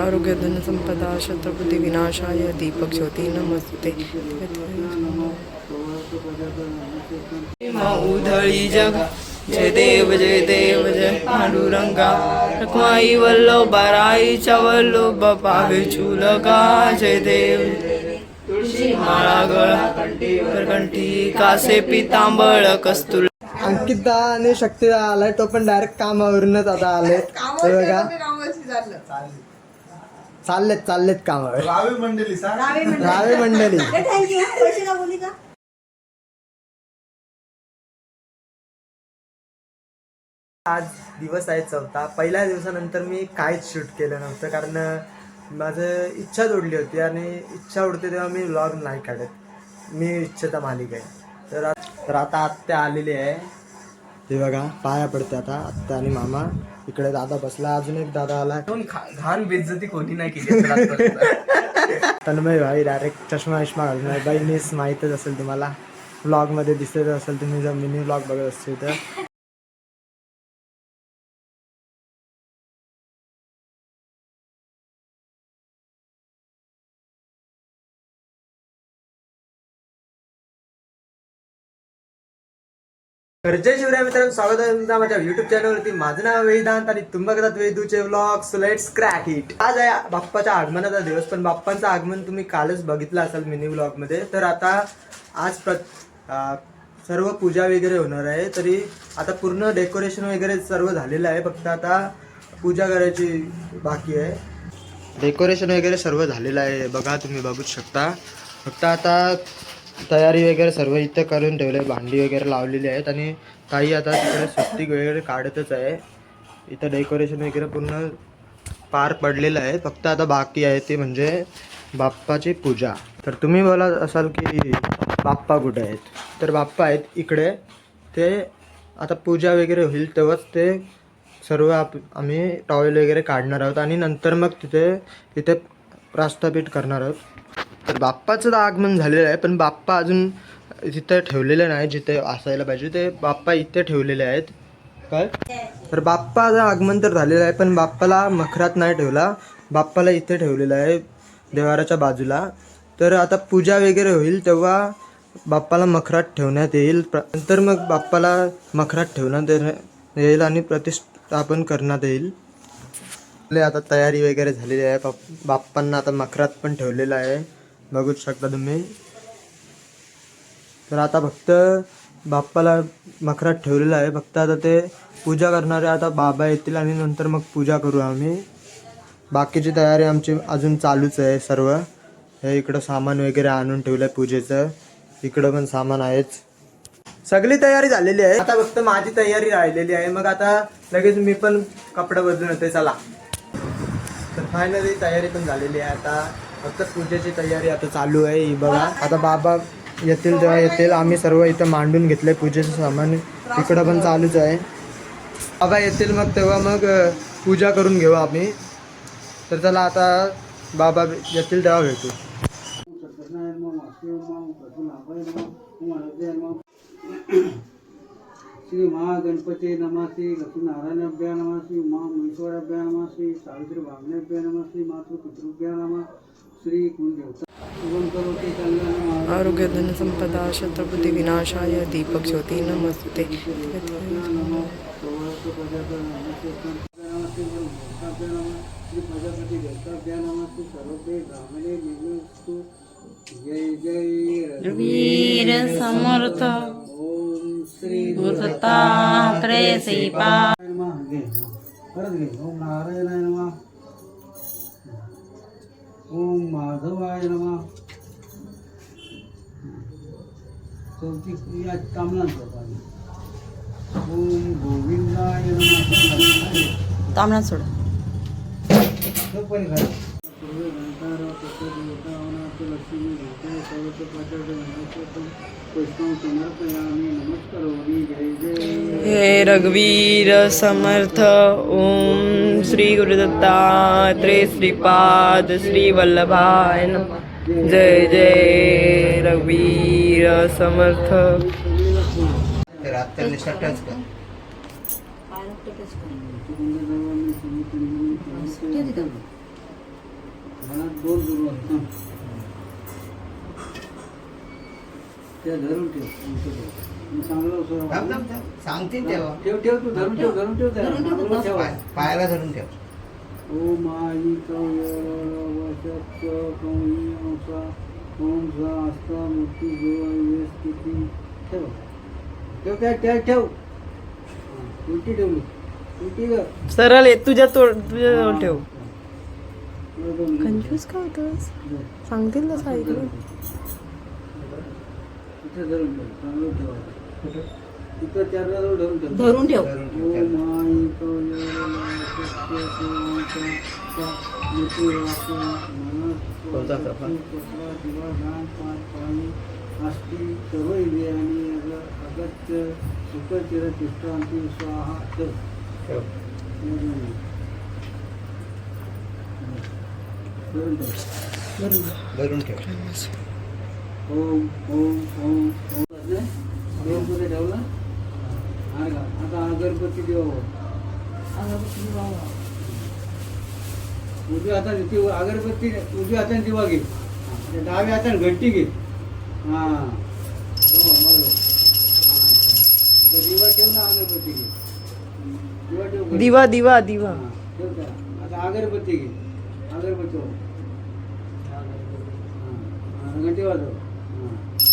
आरोग्यधन संपदा शत्रपती विनाशाय दीपक ज्योती नमस्ते उधळी जग जय देव जय देव जय पांडुरंगा। रखमाई वल्लभ राईच्या वल्लभ पावे चुलका जय देव। तुळशी माळा गळा कंठी कासे पितांबळ कस्तुर अंकितदा आणि शक्तीदा आलाय तो पण डायरेक्ट कामावरूनच आता आले हे बघा. चाललेत चाललेत कामावर रावी मंडळी सांग. रावे मंडळी आज दिवस आहे चौथा. पहिल्या दिवसानंतर मी काहीच शूट केलं नव्हतं कारण माझं इच्छा जोडली होती आणि इच्छा उडते तेव्हा मी व्लॉग नाही काढत. मी इच्छेचा मालिक आहे. तर आ- तर आता आत्या आलेली आहे. हे बघा पाया पडते आता आत्या आणि मामा. इकडे दादा बसला अजून एक दादा आला. घाण बेइज्जती कोणी नाही केली तन्मय भाई डायरेक्ट चष्मा विष्मा घालून आहे बहिणीस माहीतच असेल तुम्हाला. व्लॉगमध्ये दिसत असेल तुम्ही जर मिनी व्लॉग बघत असतील तर. तर जय शिवराय मित्रांनो स्वागत आहे तुमचा माझ्या युट्यूब चॅनलवरती माझं नाव वेदांत आणि तुम्ही वेदूचे व्लॉग लेट्स क्रॅक इट आज आहे बाप्पाच्या आगमनाचा दिवस पण बाप्पांचं आगमन तुम्ही कालच बघितलं असाल मिनी व्लॉगमध्ये तर आता आज प्र सर्व पूजा वगैरे होणार आहे. तरी आता पूर्ण डेकोरेशन वगैरे सर्व झालेलं आहे. फक्त आता पूजा करायची बाकी आहे. डेकोरेशन वगैरे सर्व झालेलं आहे. बघा तुम्ही बघूच शकता. फक्त आता तयारी वगैरे सर्व इथं करून ठेवले भांडी वगैरे लावलेली आहेत आणि ताई आता तिकडे सुट्टी वगैरे काढतच आहे. इथं डेकोरेशन वगैरे पूर्ण पार पडलेलं आहे. फक्त आता बाकी आहे ते म्हणजे बाप्पाची पूजा. तर तुम्ही बोला असाल की बाप्पा कुठे आहेत? तर बाप्पा आहेत इकडे. ते आता पूजा वगैरे होईल तेव्हाच ते सर्व आप आम्ही टॉवेल वगैरे काढणार आहोत आणि नंतर मग तिथे तिथे प्रस्थापित करणार आहोत. तर बाप्पाचं तर आगमन झालेलं आहे पण बाप्पा अजून तिथं ठेवलेलं नाही जिथे असायला पाहिजे ते बाप्पा इथे ठेवलेले आहेत. काय? तर बाप्पाचं आगमन तर झालेलं आहे पण बाप्पाला मखरात नाही ठेवला. बाप्पाला इथे ठेवलेलं आहे देवाराच्या बाजूला. तर आता पूजा वगैरे होईल तेव्हा बाप्पाला मखरात ठेवण्यात येईल. नंतर मग बाप्पाला मखरात ठेवण्यात येईल आणि प्रतिष्ठापन करण्यात येईल. आता तयारी वगैरे झालेली आहे बाप्पांना आता मखरात पण ठेवलेलं आहे. बघूच शकता तुम्ही. तर आता फक्त बाप्पाला मखरात ठेवलेलं आहे. फक्त आता ते पूजा करणारे आता बाबा येतील आणि नंतर मग पूजा करू आम्ही. बाकीची तयारी आमची अजून चालूच आहे सर्व. हे इकडं सामान वगैरे आणून ठेवलं आहे पूजेचं. इकडं पण सामान आहेच. सगळी तयारी झालेली आहे. आता फक्त माझी तयारी राहिलेली आहे. मग आता लगेच मी पण कपडे बदलून येते. चला. तर फायनली तयारी पण झालेली आहे आता. फक्त पूजेची तयारी आता चालू आहे ही बघा. आता बाबा येतील तेव्हा येतील. आम्ही सर्व इथं मांडून घेतले पूजेचं सामान. इकडं पण चालूच आहे. बाबा येतील मग तेव्हा मग पूजा करून घेऊ आम्ही. तर चला आता बाबा येतील तेव्हा भेटू. श्री महागणपती नमासी श्री लक्ष्मीनारायणाभ्या नमः उमा महेश्वराभ्या नमः सावित्री भावनेभ्या नमासी मातृ पितृभ्या नमः श्री कुलदेवता। शुभम करोति कल्याणम् आरोग्यधन संपदा शत्रपती विनाशाय दीपक ज्योती नमस्ते। प्रजापती देवताभ्या नमः श्री सर्वभ्य ब्राह्मणे निर्मस्तु जय जय वीर समर्थ। ओम श्री दत्तात्रय श्रीपा परत घे ओम नारायणाय नमः। ओम माधवाय नमः चौथी क्रिया कामना ओम गोविंदाय नमः तांबडा सोड पण हे रघुवीर समर्थ ओम श्री गुरुदत्तात्रय श्रीपाद श्री वल्लभाय जय जय रघुवीर समर्थ। त्या धरून ठेव. ठेव. चांगलं सांगतील तेव्हा. ठेव ठेव तू धरून ठेव धरून ठेव. चांगलं ठेव पायाला धरून ठेव. ओम आई वशक्य कौणी अंसा ओम सा अस्ता मुक्ती जो स्थिती ठेव. ठेव त्या ठेव. हां, उलटी ठेवली उलटी ग सरळ ये तुझ्या तोड तुझ्या जवळ ठेव. कन्फ्युज का होतोस? सांगतील ना सांगितलं इथं धरून ठेव चांगलं ठेवा. इथं त्या जवळ धरून ठेव. धरून ठेव. ओम वाचा कोणता अग- अगत्य सुखचिर तिष्ठांती स्वाहा ठेव. धरून ठेव. धरून ठेव. ओम ओम ओम ओम नाही? देव कुठे ठेवला हा का? आता अगरबत्ती देव उजव्या हाताने ती अगरबत्ती दिवा घे हा, डाव्या हाताने घंटी घे हा हो हो दिवा अगरबत्ती दिवा दिवा दिवा दिवा हा. आता अगरबत्ती अगरबत्ती. हा, हा, घंटी वाजव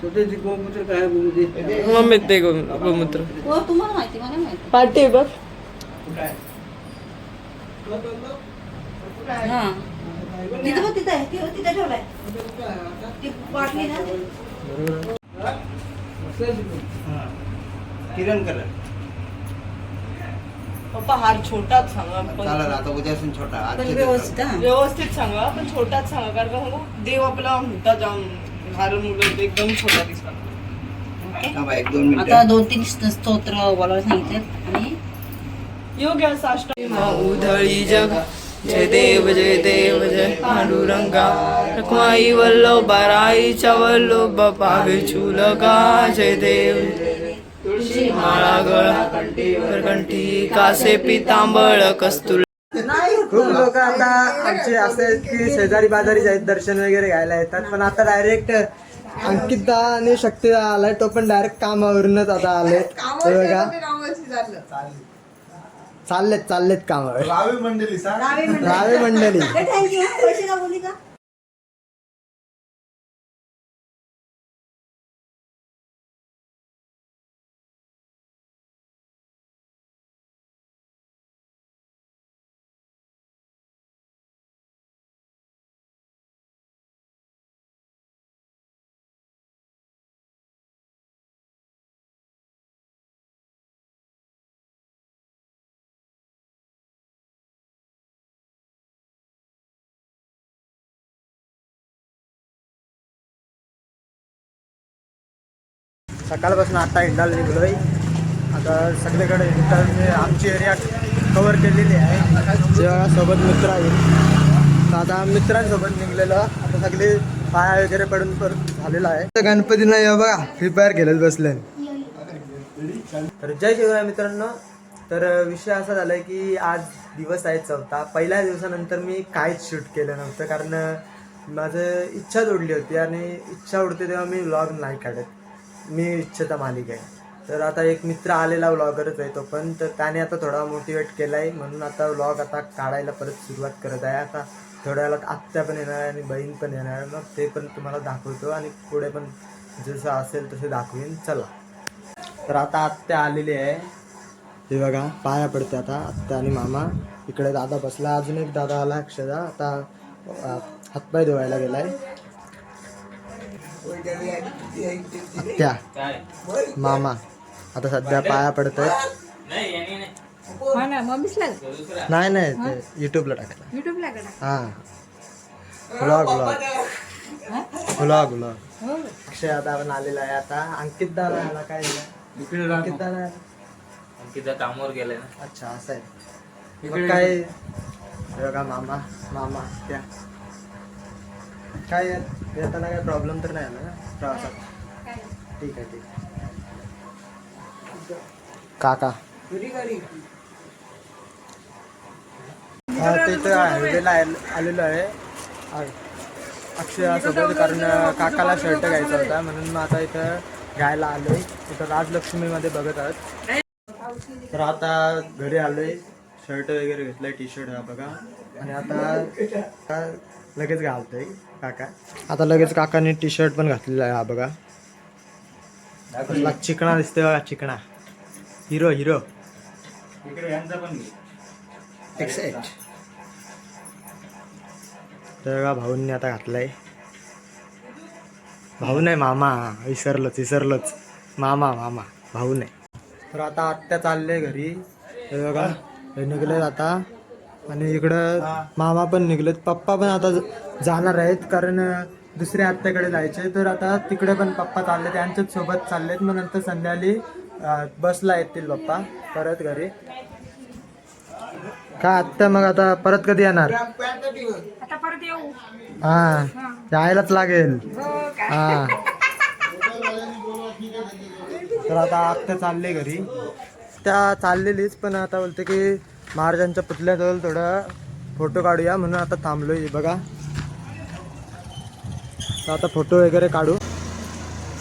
स्वतःची गोमूत्र काय गोमूत्र मम्मी ते गो- गोमूत्र. हो तुम्हाला माहिती मला माहिती. पाठी बघ. हा. तिथं बघ तिथं आहे तिथं तिथं ठेवलाय. ती बाटली ना किरण कलर. पप्पा हार छोटाच सांगा. चालेल आता छोटा. पण व्यवस्थित हा. व्यवस्थित सांगा पण छोटाच सांगा कारण का सांगू देव आपला मोठा जाऊन. एकदम छोटा दिसला एक दोन आता दोन तीन स्तोत्र बोलायला सांगितले आणि योग्य उधळी जग जय देव जय देव जय पांडुरंगा. रखमाई वल्लभा राईच्या वल्लभ पावे चुलका जय देव। तुळशी माळा गळा कंठी कासे पितांबळ कस्तुर खूप लोक आता आमचे असे आहेत की शेजारी बाजारी आहेत दर्शन वगैरे घ्यायला येतात. पण आता डायरेक्ट अंकितदा आणि शक्तीदा आलाय तो पण डायरेक्ट कामावरूनच आता आले बघा. चाललेत चाललेत कामावर. रावी मंडळी रावे मंडळी सकाळपासून आता निघालो आहे आता सगळीकडे हिंडायला आमची एरिया कवर केलेली आहे. जेव्हा मित्र आहे तर आता मित्रांसोबत निघलेलो. आता सगळे पाया वगैरे पडून परत झालेला आहे. तर गणपतीनं या बघा फ्री फायर खेळत बसले. तर जय शिवराय मित्रांनो. तर विषय असा झालाय की आज दिवस आहे चौथा. पहिल्या दिवसानंतर मी काहीच शूट केलं नव्हतं. कारण माझं इच्छा जोडली होती आणि इच्छा उडते तेव्हा मी व्लॉग नाही काढत. मी इच्छेचा मालिक आहे. तर आता एक मित्र आलेला व्लॉगरच आहे तो पण तर त्याने आता थोडा मोटिवेट केला आहे म्हणून आता व्लॉग आता काढायला परत सुरुवात करत आहे. आता थोड्या वेळात आत्या पण येणार आहे आणि बहीण पण येणार आहे. मग ते पण तुम्हाला दाखवतो आणि पुढे पण जसं असेल तसे दाखवीन. चला. तर आता आत्या आलेली आहे. हे बघा पाया पडते आता आत्या आणि मामा. इकडे दादा बसला. अजून एक दादा आला अक्षदा. आता हातपाय धुवायला गेला आहे आत्या मामा आता सध्या पाया पडत नाही नाही. ते युट्यूबला टाकायला हा. Blog blog vlog vlog Akshay आता आपण आलेला आहे आता. अंकित दादा आला काय? अंकित दादा. अंकिता कामावर गेलाय ना. अच्छा असं आहे. काय? बघा मामा मामा त्या. काय येताना काय प्रॉब्लेम तर नाही आला ना? प्रवासात ठीक आहे ठीक आहे. काका. हा तिथं हायवेला आलेलो आहे अक्षयासोबत कारण काकाला शर्ट घ्यायचा होता म्हणून मग आता इथं घ्यायला आलोय. इथं राजलक्ष्मीमध्ये बघत आहात. तर आता घरी आलोय. शर्ट वगैरे घेतलंय टी शर्ट हा बघा. आणि आता आता लगेच घालतोय काका. आता लगेच काकाने टी शर्ट पण घातलेला आहे हा बघा. कसला चिकणा दिसतोय बघा चिकणा. Hero hero. तर बघा भाऊंनी आता घातलाय. भाऊ नाही मामा विसरलोच विसरलोच. मामा मामा भाऊ नाही तर आता आत्या चालले घरी. हे बघा हे निघलेत आता. आणि इकडं मामा पण निघलेत. पप्पा पण आता जाणार आहेत. कारण दुसऱ्या आत्याकडे जायचे तर आता तिकडे पण पप्पा चालले. त्यांच्याच सोबत चाललेत. मग नंतर संध्याकाळी बसला येतील पप्पा परत घरी. काय आत्या मग आता परत कधी येणार? हा यायलाच लागेल. हा. तर आता आत्या चालले घरी. त्या चाललेलीच पण आता बोलते की महाराजांच्या पुतळ्याजवळ थोडा फोटो काढूया म्हणून आता थांबलोय. बघा. तर आता फोटो वगैरे काढू.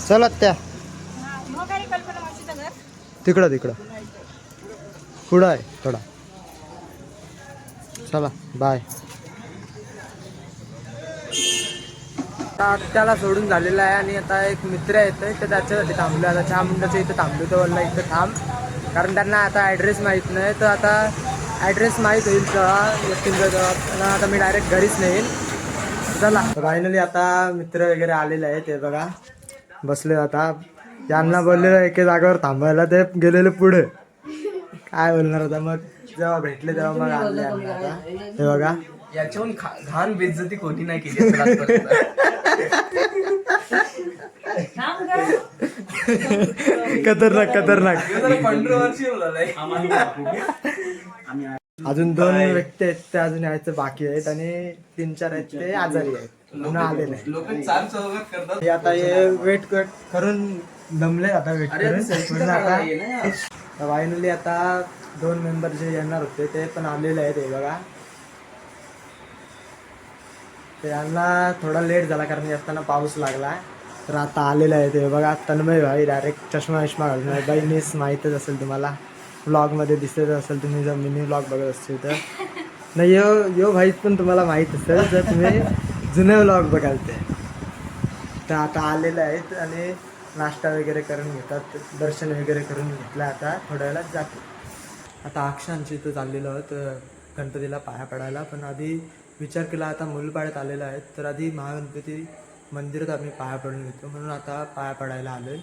चला त्या तिकडं तिकडं. पुढं आहे थोडा. चला बाय त्याला सोडून झालेला आहे आणि आता एक मित्र येतोय तर त्याच्यासाठी थांबलो आता चहा मुंडाच्या इथं थांबलो तर बोलला इथं थांब. कारण त्यांना आता ॲड्रेस माहीत नाही तर आता ॲड्रेस माहीत होईल तेव्हा व्यक्तींचा तेव्हा आता मी डायरेक्ट घरीच नेईन. चला. फायनली आता मित्र वगैरे आलेले आहेत ते बघा. बसले आता. यांना बोललेलं एके जागेवर थांबायला ते गेलेले पुढे. काय बोलणार आता? मग जेव्हा भेटले तेव्हा मग आणले आम्ही आता. हे बघा. याच्याहून घाण बेइज्जती कोणी नाही केली. खतरनाक खतरनाक. हे जरा controversial झालंय. अजून दोन व्यक्ती आहेत ते अजून यायचं बाकी आहेत आणि तीन चार आहेत ते आजारी आहेत. म्हणून आले नाही लोक चार चौघात करतात. हे आता हे वेट कट करून दमले आता वेट करून. म्हणून आता फायनली आता दोन मेंबर जे येणार होते ते पण आलेले आहेत हे बघा. त्यांना थोडा लेट झाला कारण असताना पाऊस लागला. तर आता आलेला आहे ते बघा तन्मय भाई डायरेक्ट चष्मा विष्मा घालून बाई मीच माहीतच असेल तुम्हाला. व्लॉगमध्ये दिसत असेल तुम्ही जर मिनी व्लॉग बघत असतील तर. नाही यो यो भाईच पण तुम्हाला माहीत असेल जर तुम्ही जुने व्लॉग बघाल ते तर आता आलेले आहेत आणि नाश्ता वगैरे करून घेतात दर्शन वगैरे करून घेतलं आता थोड्या वेळात जाते. आता अक्षांची इथं चाललेलो आहोत गणपतीला पाया पडायला पण आधी विचार केला आता मुलपाड्यात आलेला आहे. तर आधी महागणपती मंदिरात आम्ही पाया पडून घेतो. म्हणून आता पाया पडायला आलो आहे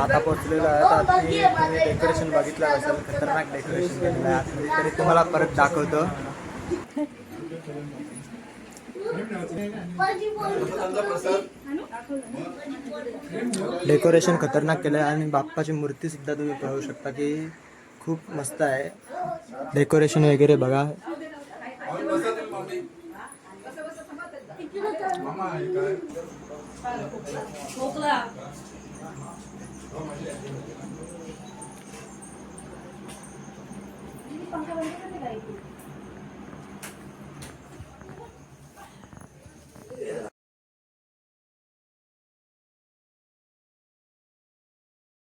आता पोहोचलेलो आहे आता तुम्ही डेकोरेशन बघितलं. असेल खतरनाक डेकोरेशन केलेलं आहे. आतमध्ये. तरी तुम्हाला परत दाखवतो. डेकोरेशन खतरनाक केलं आहे आणि बाप्पाची मूर्ती सुद्धा तुम्ही पाहू शकता की खूप मस्त आहे. डेकोरेशन वगैरे बघा. मोकला पंखा बंद करने का